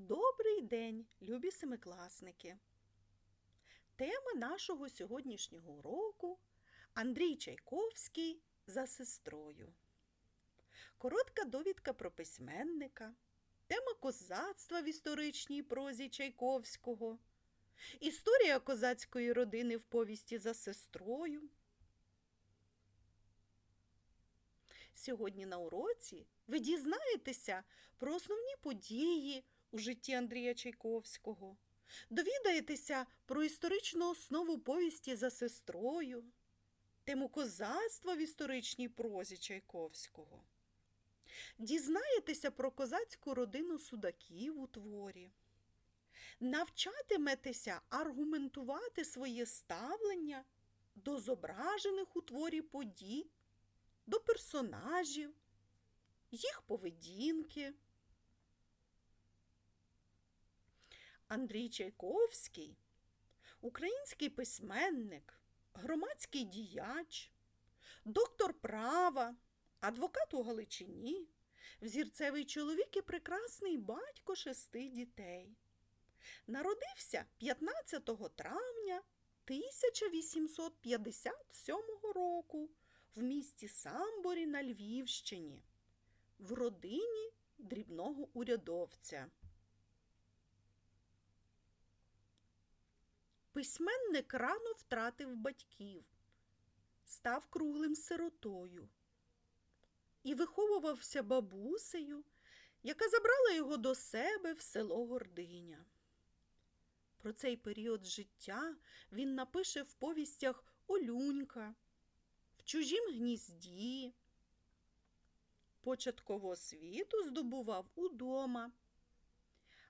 Добрий день, любі семикласники! Тема нашого сьогоднішнього уроку Андрій Чайковський за сестрою. Коротка довідка про письменника, тема козацтва в історичній прозі Чайковського, історія козацької родини в повісті за сестрою. Сьогодні на уроці ви дізнаєтеся про основні події у житті Андрія Чайковського, довідаєтеся про історичну основу повісті за сестрою, тему козацтва в історичній прозі Чайковського. Дізнаєтеся про козацьку родину судаків у творі, навчатиметеся аргументувати своє ставлення до зображених у творі подій, до персонажів, їх поведінки. Андрій Чайковський український письменник, громадський діяч, доктор права, адвокат у Галичині, взірцевий чоловік і прекрасний батько шести дітей. Народився 15 травня 1857 року в місті Самборі на Львівщині в родині дрібного урядовця. Письменник рано втратив батьків, став круглим сиротою і виховувався бабусею, яка забрала його до себе в село Гординя. Про цей період життя він напише в повістях Олюнька, в чужім гнізді. Початкову освіту здобував удома.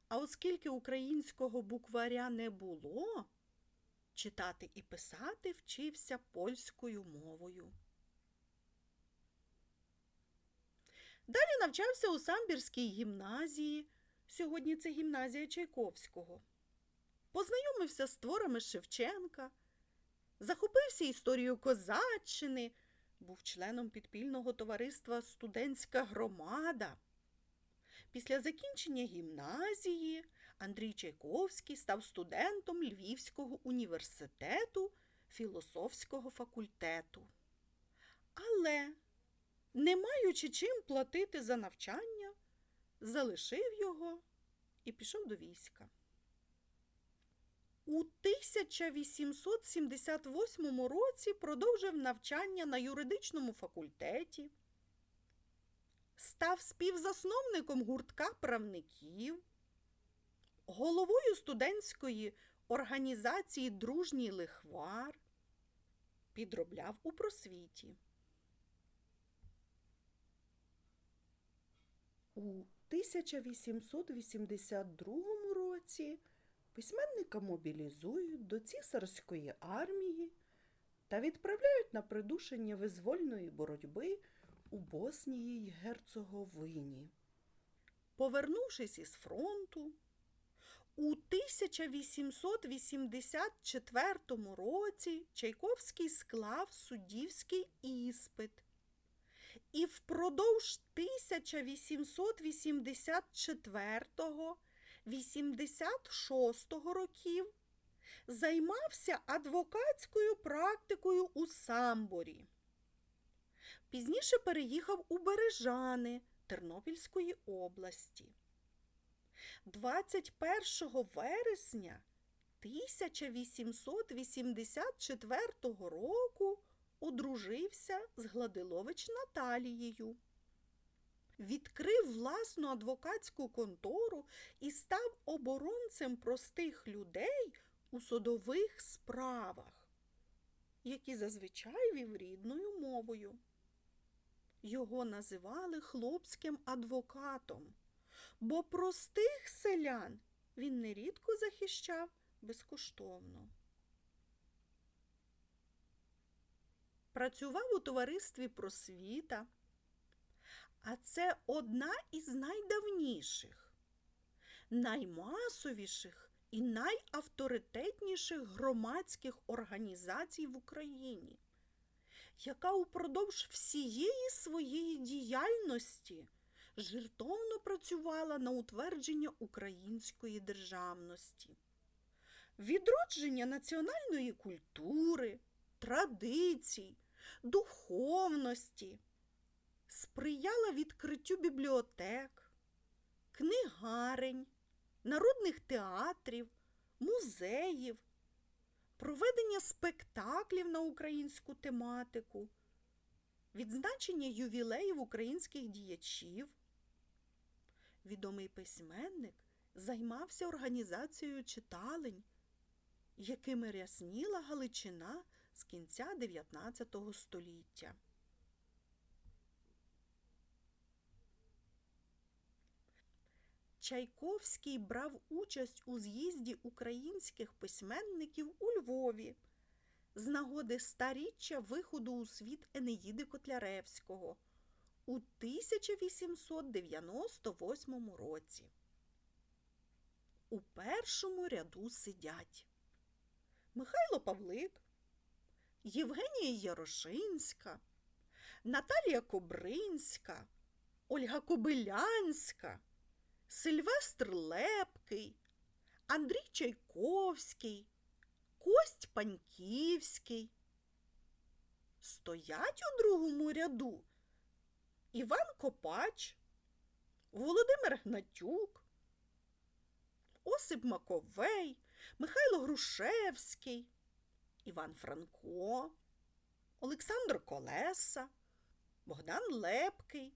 А оскільки українського букваря не було, читати і писати вчився польською мовою. Далі навчався у Самбірській гімназії, сьогодні це гімназія Чайковського. Познайомився з творами Шевченка, захопився історією козаччини, був членом підпільного товариства Студентська громада. Після закінчення гімназії Андрій Чайковський став студентом Львівського університету філософського факультету. Але, не маючи чим платити за навчання, залишив його і пішов до війська. У 1878 році продовжив навчання на юридичному факультеті, став співзасновником гуртка правників, головою студентської організації Дружній лихвар, підробляв у просвіті. У 1882 році письменника мобілізують до цісарської армії та відправляють на придушення визвольної боротьби у Боснії й Герцеговині. Повернувшись із фронту, у 1884 році Чайковський склав суддівський іспит. І впродовж 1884-86 років займався адвокатською практикою у Самборі. Пізніше переїхав у Бережани Тернопільської області. 21 вересня 1884 року одружився з Гладилович Наталією. Відкрив власну адвокатську контору і став оборонцем простих людей у судових справах, які зазвичай вів рідною мовою. Його називали хлопським адвокатом, бо простих селян він нерідко захищав безкоштовно. Працював у товаристві просвіта, а це одна із найдавніших, наймасовіших і найавторитетніших громадських організацій в Україні, яка упродовж всієї своєї діяльності жертовно працювала на утвердження української державності, відродження національної культури, традицій, духовності, сприяла відкриттю бібліотек, книгарень, народних театрів, музеїв, проведення спектаклів на українську тематику, відзначення ювілеїв українських діячів. Відомий письменник займався організацією читалень, якими рясніла Галичина з кінця 19 століття. Чайковський брав участь у з'їзді українських письменників у Львові з нагоди старіччя виходу у світ Енеїди Котляревського у 1898 році. У першому ряду сидять Михайло Павлик, Євгенія Ярошинська, Наталія Кобринська, Ольга Кобилянська. Сильвестр Лепкий, Андрій Чайковський, Кость Паньківський. Стоять у другому ряду Іван Копач, Володимир Гнатюк, Осип Маковей, Михайло Грушевський, Іван Франко, Олександр Колеса, Богдан Лепкий.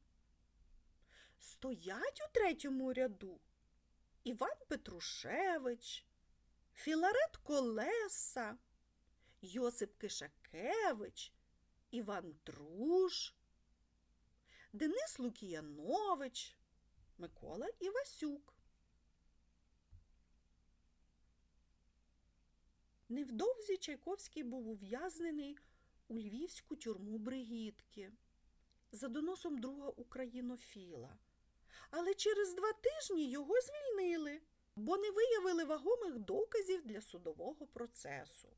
Стоять у третьому ряду Іван Петрушевич, Філарет Колеса, Йосип Кишакевич, Іван Труш, Денис Лукіянович, Микола Івасюк. Невдовзі Чайковський був ув'язнений у львівську тюрму Бригітки за доносом друга українофіла. Але через два тижні його звільнили, бо не виявили вагомих доказів для судового процесу.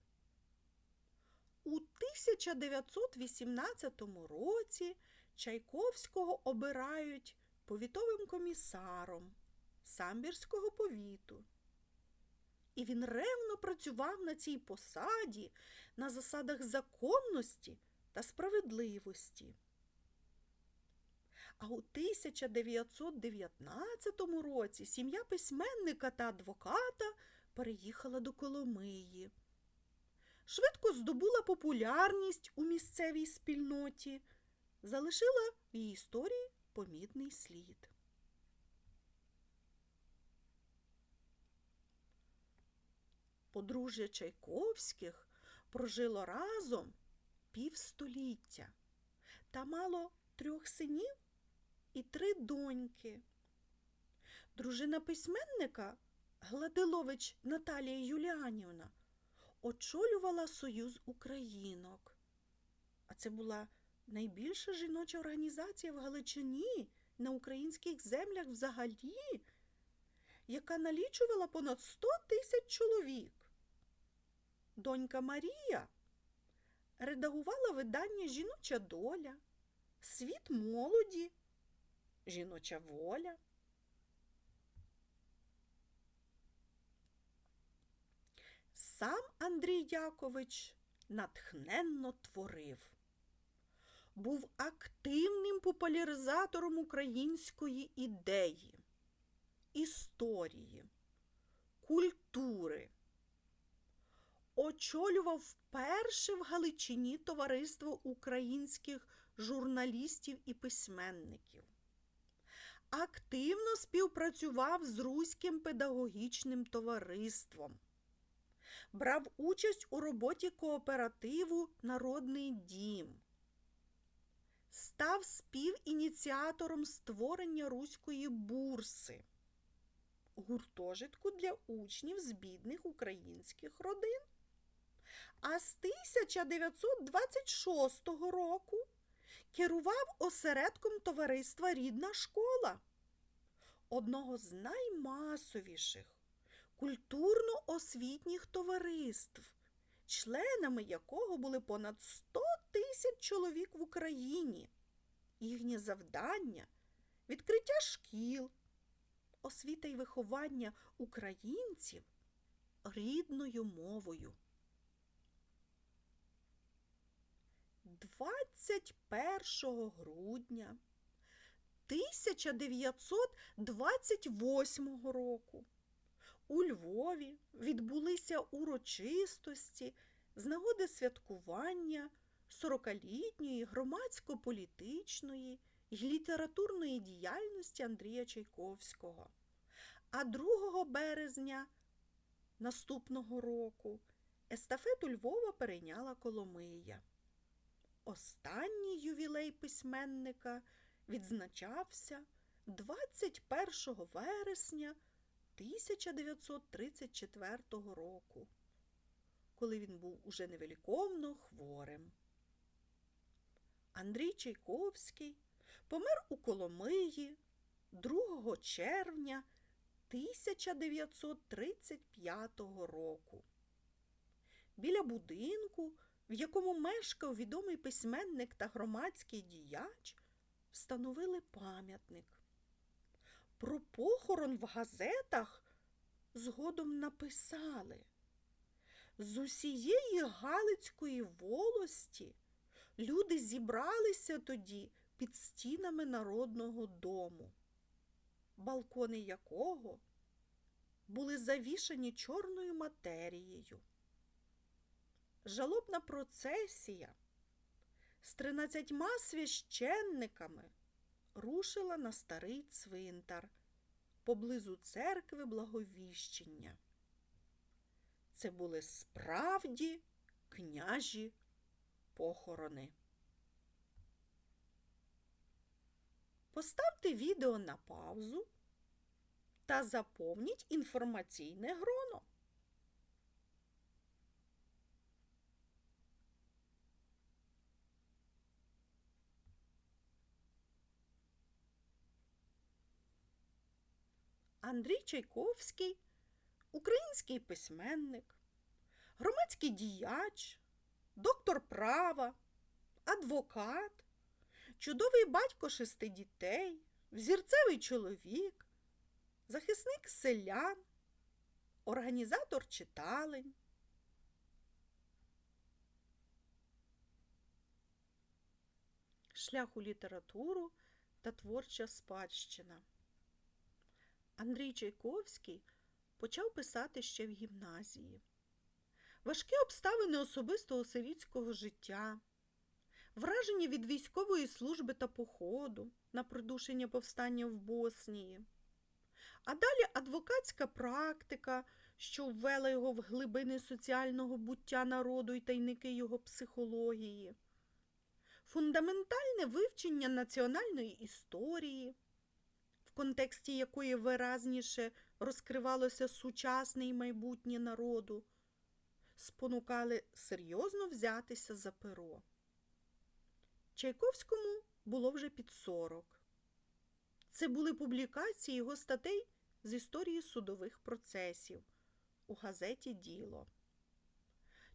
У 1918 році Чайковського обирають повітовим комісаром Самбірського повіту. І він ревно працював на цій посаді на засадах законності та справедливості. А у 1919 році сім'я письменника та адвоката переїхала до Коломиї. Швидко здобула популярність у місцевій спільноті, залишила в її історії помітний слід. Подружжя Чайковських прожило разом півстоліття та мало трьох синів і три доньки. Дружина письменника Гладилович Наталія Юліанівна очолювала Союз Українок. А це була найбільша жіноча організація в Галичині на українських землях взагалі, яка налічувала понад 100 тисяч чоловік. Донька Марія редагувала видання Жіноча доля, Світ молоді, Жіноча воля. Сам Андрій Якович натхненно творив. Був активним популяризатором української ідеї, історії, культури. Очолював вперше в Галичині товариство українських журналістів і письменників. Активно співпрацював з Руським педагогічним товариством. Брав участь у роботі кооперативу Народний дім. Став співініціатором створення Руської бурси, гуртожитку для учнів з бідних українських родин. А з 1926 року керував осередком товариства Рідна школа, одного з наймасовіших культурно-освітніх товариств, членами якого були понад 100 тисяч чоловік в Україні. Їхнє завдання відкриття шкіл, освіта й виховання українців рідною мовою. 21 грудня 1928 року у Львові відбулися урочистості з нагоди святкування 40-літньої громадсько-політичної й літературної діяльності Андрія Чайковського. А 2 березня наступного року естафету Львова перейняла Коломия. Останній ювілей письменника відзначався 21 вересня 1934 року, коли він був уже невеликовно хворим. Андрій Чайковський помер у Коломиї 2 червня 1935 року. Біля будинку, в якому мешкав відомий письменник та громадський діяч, встановили пам'ятник. Про похорон в газетах згодом написали. З усієї Галицької волості люди зібралися тоді під стінами Народного дому, балкони якого були завішані чорною матерією. Жалобна процесія з тринадцятьма священниками рушила на старий цвинтар поблизу церкви Благовіщення. Це були справді княжі похорони. Поставте відео на паузу та заповніть інформаційне гроно. Андрій Чайковський, український письменник, громадський діяч, доктор права, адвокат, чудовий батько шести дітей, взірцевий чоловік, захисник селян, організатор читалень. Шлях у літературу та творча спадщина. Андрій Чайковський почав писати ще в гімназії. Важкі обставини особистого сирітського життя, враження від військової служби та походу на придушення повстання в Боснії, а далі адвокатська практика, що ввела його в глибини соціального буття народу і тайники його психології, фундаментальне вивчення національної історії в контексті якої виразніше розкривалося сучасне і майбутнє народу, спонукали серйозно взятися за перо. Чайковському було вже під сорок. Це були публікації його статей з історії судових процесів у газеті Діло.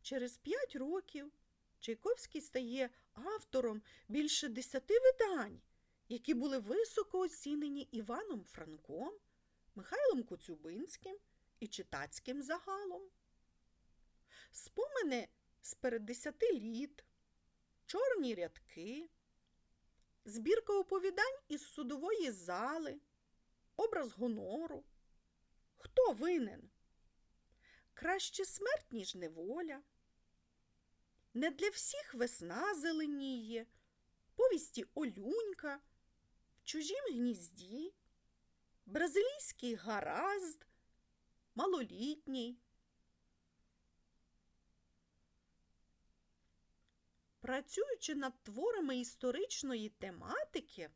Через п'ять років Чайковський стає автором більше десяти видань які були високо оцінені Іваном Франком, Михайлом Коцюбинським і читацьким загалом. Спомини з перед десяти літ, чорні рядки, збірка оповідань із судової зали, образ гонору. Хто винен? Краще смерть, ніж неволя. Не для всіх весна зеленіє, повісті Олюнька в чужім гнізді, бразилійський гаразд, малолітній. Працюючи над творами історичної тематики,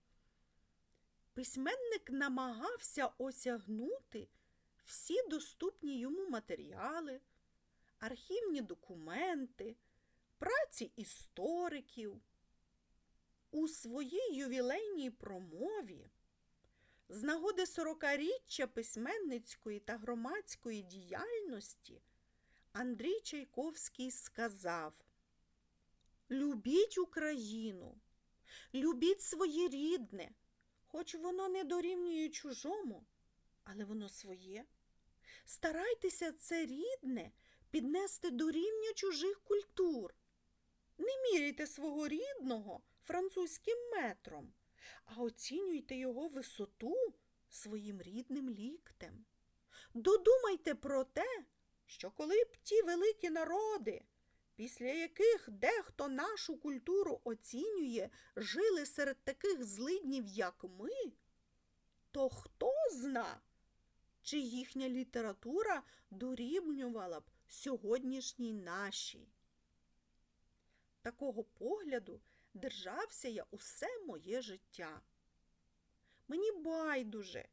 письменник намагався осягнути всі доступні йому матеріали, архівні документи, праці істориків. У своїй ювілейній промові з нагоди сорокаріччя письменницької та громадської діяльності Андрій Чайковський сказав Любіть Україну, любіть своє рідне, Хоч воно не дорівнює чужому, але воно своє. Старайтеся це рідне піднести до рівня чужих культур. Не міряйте свого рідного французьким метром, а оцінюйте його висоту своїм рідним ліктем. Додумайте про те, що коли б ті великі народи, після яких дехто нашу культуру оцінює, жили серед таких злиднів, як ми, то хто зна, чи їхня література дорівнювала б сьогоднішній нашій. Такого погляду держався я усе моє життя. Мені байдуже,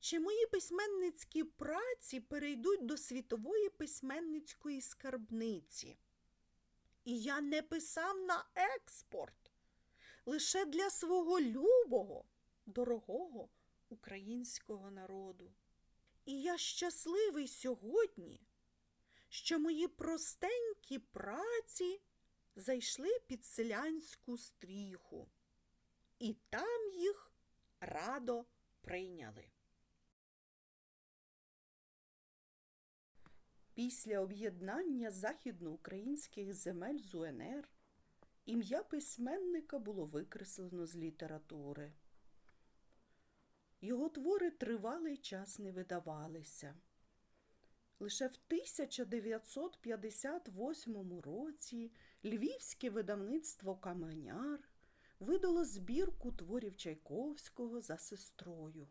чи мої письменницькі праці перейдуть до світової письменницької скарбниці. І я не писав на експорт лише для свого любого, дорогого українського народу. І я щасливий сьогодні, що мої простенькі праці зайшли під селянську стріху, і там їх радо прийняли. Після об'єднання західноукраїнських земель з УНР ім'я письменника було викреслено з літератури. Його твори тривалий час не видавалися. Лише в 1958 році львівське видавництво Каменяр видало збірку творів Чайковського за сестрою.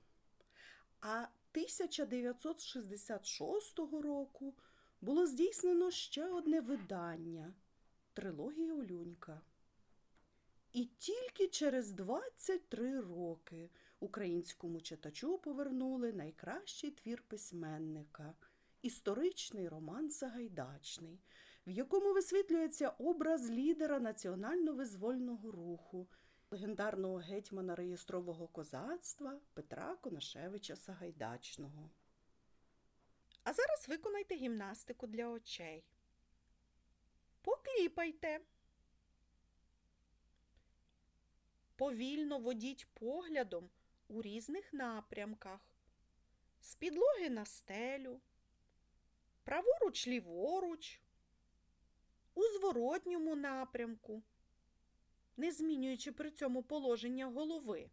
А 1966 року було здійснено ще одне видання Трилогія Олюнька. І тільки через 23 роки українському читачу повернули найкращий твір письменника історичний роман Сагайдачний, в якому висвітлюється образ лідера національно-визвольного руху, легендарного гетьмана реєстрового козацтва Петра Конашевича Сагайдачного. А зараз виконайте гімнастику для очей. Покліпайте. Повільно водіть поглядом у різних напрямках. З підлоги на стелю, праворуч ліворуч, у зворотньому напрямку, не змінюючи при цьому положення голови.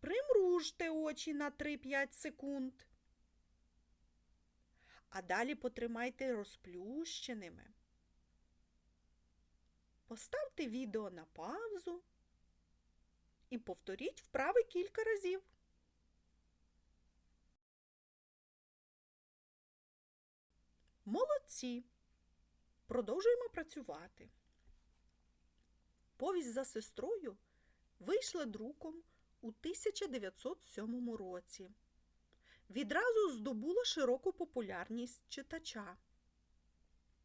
Примружте очі на 3-5 секунд. А далі потримайте розплющеними. Поставте відео на паузу і повторіть вправи кілька разів. Молодці. Продовжуємо працювати. Повість за сестрою вийшла друком у 1907 році. Відразу здобула широку популярність читача.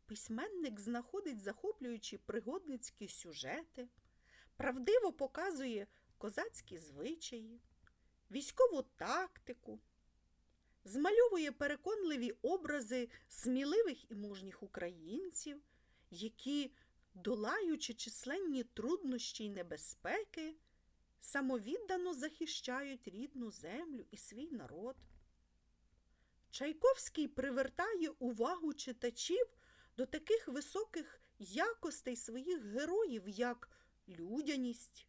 Письменник знаходить захоплюючі пригодницькі сюжети, правдиво показує козацькі звичаї, військову тактику, змальовує переконливі образи сміливих і мужніх українців, які, долаючи численні труднощі й небезпеки, самовіддано захищають рідну землю і свій народ. Чайковський привертає увагу читачів до таких високих якостей своїх героїв, як людяність,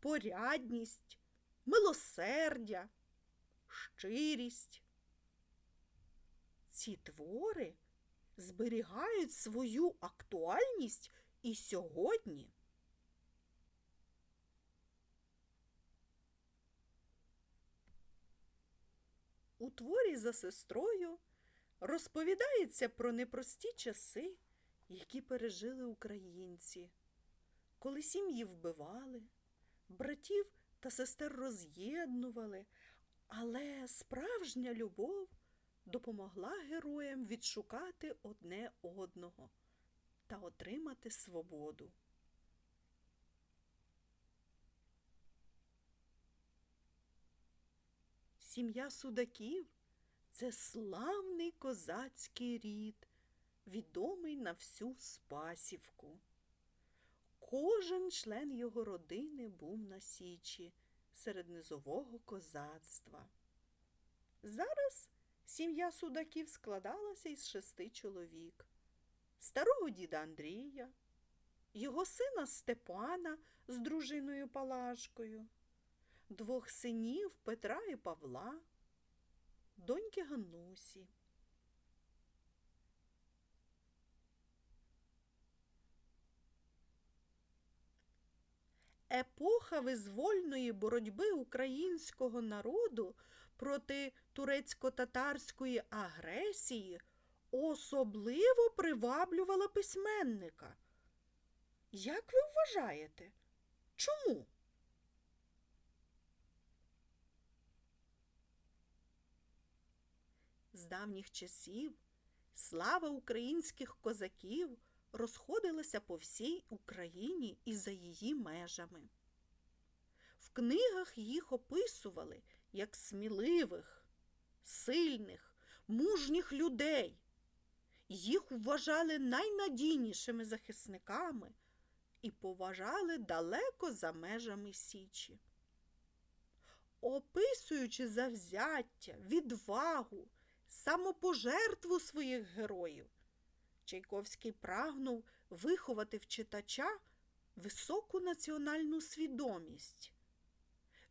порядність, милосердя, щирість. Ці твори зберігають свою актуальність і сьогодні. У творі за сестрою розповідається про непрості часи, які пережили українці, коли сім'ї вбивали, братів та сестер роз'єднували, але справжня любов допомогла героям відшукати одне одного та отримати свободу. Сім'я судаків це славний козацький рід, відомий на всю Спасівку. кожен член його родини був на січі серед низового козацтва. Зараз сім'я судаків складалася із шести чоловік. Старого діда Андрія, його сина Степана з дружиною Палашкою, двох синів Петра і Павла, доньки Ганусі. Епоха визвольної боротьби українського народу проти турецько-татарської агресії особливо приваблювала письменника. Як ви вважаєте? Чому? Давніх часів слава українських козаків розходилася по всій Україні і за її межами. В книгах їх описували як сміливих, сильних, мужніх людей. Їх вважали найнадійнішими захисниками і поважали далеко за межами Січі. Описуючи завзяття, відвагу, самопожертву своїх героїв, Чайковський прагнув виховати в читача високу національну свідомість,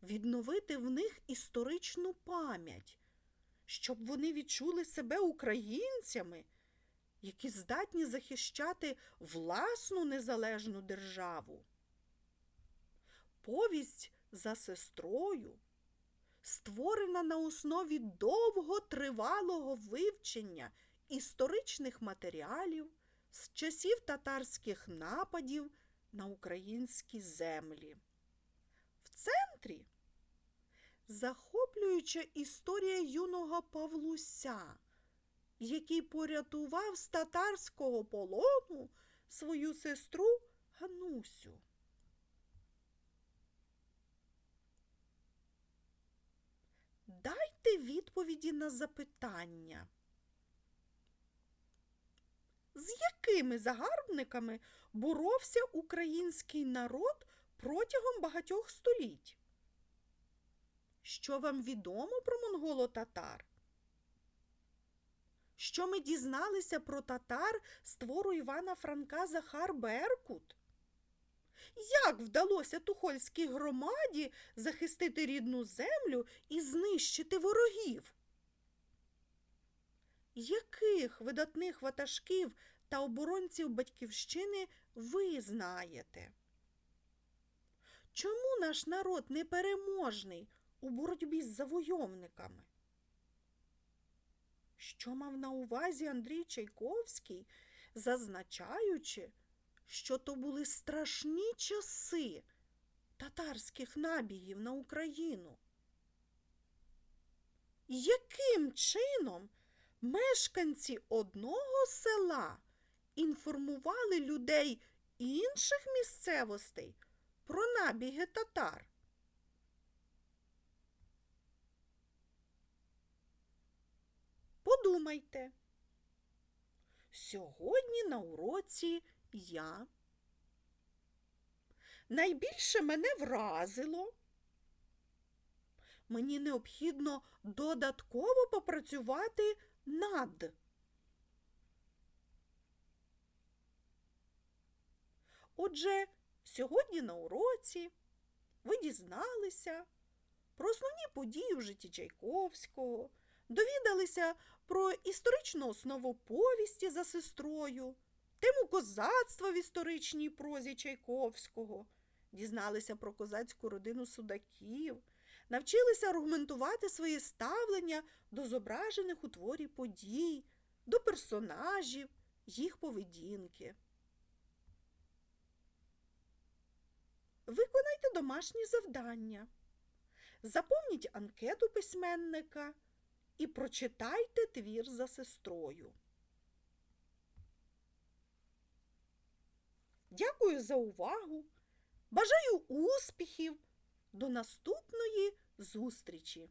відновити в них історичну пам'ять, щоб вони відчули себе українцями, які здатні захищати власну незалежну державу. Повість за сестрою створена на основі довготривалого вивчення історичних матеріалів з часів татарських нападів на українські землі. В центрі захоплююча історія юного Павлуся, який порятував з татарського полону свою сестру Ганусю. Дайте відповіді на запитання. З якими загарбниками боровся український народ протягом багатьох століть? Що вам відомо про монголо-татар? Що ми дізналися про татар з твору Івана Франка Захар Беркут? Як вдалося тухольській громаді захистити рідну землю і знищити ворогів? Яких видатних ватажків та оборонців батьківщини ви знаєте? Чому наш народ непереможний у боротьбі з завойовниками? Що мав на увазі Андрій Чайковський, зазначаючи, що то були страшні часи татарських набігів на Україну? Яким чином мешканці одного села інформували людей інших місцевостей про набіги татар? Подумайте. Сьогодні на уроці я. Найбільше мене вразило. Мені необхідно додатково попрацювати над. Отже, сьогодні на уроці ви дізналися про основні події в житті Чайковського, довідалися про історичну основу повісті за сестрою, тему козацтва в історичній прозі Чайковського, дізналися про козацьку родину судаків, навчилися аргументувати своє ставлення до зображених у творі подій, до персонажів, їх поведінки. Виконайте домашні завдання. Заповніть анкету письменника і прочитайте твір за сестрою. Дякую за увагу. Бажаю успіхів. До наступної зустрічі!